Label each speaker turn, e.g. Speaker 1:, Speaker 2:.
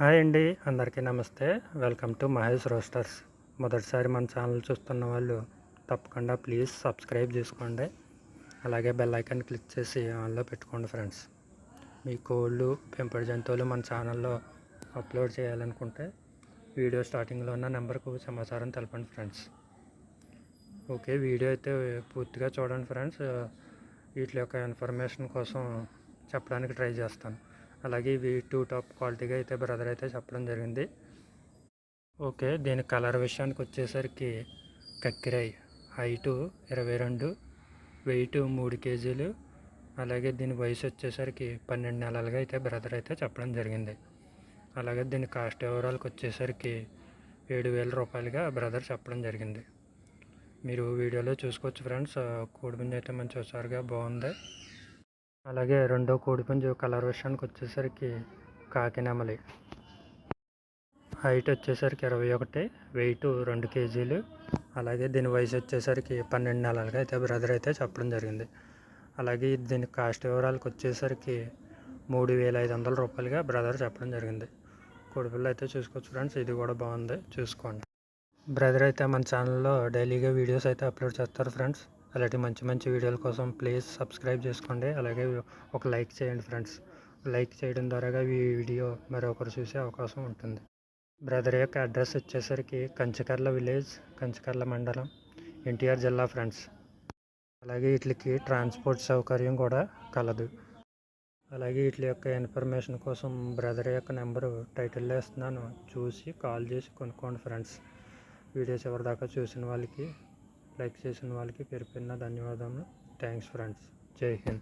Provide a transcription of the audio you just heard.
Speaker 1: Hi అండి అందరికీ నమస్తే. Welcome to Mahesh roasters. మొదటిసారి మన ఛానల్ చూస్తున్న వాళ్ళు తప్పకుండా ప్లీజ్ సబ్స్క్రైబ్ చేసుకోండి. అలాగే బెల్ ఐకాన్ క్లిక్ చేసి ఆన్లో పెట్టుకోండి ఫ్రెండ్స్. మీ కోళ్ళు పెంపుడు జంతువులు మన ఛానల్లో అప్లోడ్ చేయాలనుకుంటే వీడియో స్టార్టింగ్లో ఉన్న నెంబర్కు సమాచారం తెలపండి ఫ్రెండ్స్. ఓకే వీడియో అయితే పూర్తిగా చూడండి ఫ్రెండ్స్. వీటి యొక్క ఇన్ఫర్మేషన్ కోసం చెప్పడానికి ట్రై చేస్తాను. అలాగే ఇవి టూ టాప్ క్వాలిటీగా అయితే బ్రదర్ అయితే చెప్పడం జరిగింది. ఓకే దీని కలర్ విషయానికి వచ్చేసరికి కక్కిరాయి. హైటు ఇరవై రెండు వెయిట్ మూడు కేజీలు అలాగే దీని వయసు వచ్చేసరికి పన్నెండు నెలలుగా అయితే బ్రదర్ అయితే చెప్పడం జరిగింది. అలాగే దీని కాస్ట్ ఓవరాల్కి వచ్చేసరికి ఏడు వేల రూపాయలుగా బ్రదర్ చెప్పడం జరిగింది. మీరు వీడియోలో చూసుకోవచ్చు ఫ్రెండ్స్ కోడిపుంజు అయితే మంచి హుషారుగా బాగుంది. అలాగే రెండో కోడిపుంజు కలర్ విషయానికి వచ్చేసరికి కాకినెమలి. హైట్ వచ్చేసరికి ఇరవై ఒకటి వెయిట్ రెండు కేజీలు. అలాగే దీని వయసు వచ్చేసరికి పన్నెండు నెలలుగా అయితే బ్రదర్ అయితే చెప్పడం జరిగింది. అలాగే దీని కాస్ట్ వివరాలకు వచ్చేసరికి మూడు వేల ఐదు వందల రూపాయలుగా బ్రదర్ చెప్పడం జరిగింది. కోడిపిల్ల అయితే చూసుకోవచ్చు ఫ్రెండ్స్ ఇది కూడా బాగుంది చూసుకోండి. బ్రదర్ అయితే మన ఛానల్లో డైలీగా వీడియోస్ అయితే అప్లోడ్ చేస్తారు ఫ్రెండ్స్. అలాంటి మంచి మంచి వీడియోల కోసం ప్లీజ్ సబ్స్క్రైబ్ చేసుకోండి. అలాగే ఒక లైక్ చేయండి ఫ్రెండ్స్ లైక్ చేయడం ద్వారా ఈ వీడియో మరొకరు చూసే అవకాశం ఉంటుంది. బ్రదర్ యొక్క అడ్రస్ వచ్చేసరికి కంచకర్ల విలేజ్ కంచకర్ల మండలం ఎన్టీఆర్ జిల్లా ఫ్రెండ్స్ అలాగే వీటికి ట్రాన్స్పోర్ట్ సౌకర్యం కూడా కలదు. అలాగే వీటి యొక్క ఇన్ఫర్మేషన్ కోసం బ్రదర్ యొక్క నెంబరు టైటిల్లో ఇస్తున్నాను. చూసి కాల్ చేసి కొనుక్కోండి ఫ్రెండ్స్ వీడియో చివరి దాకా చూసిన వాళ్ళకి లైక్ చేసిన వాళ్ళకి పేరు పేరున ధన్యవాదములు. Thanks friends. జై హింద్.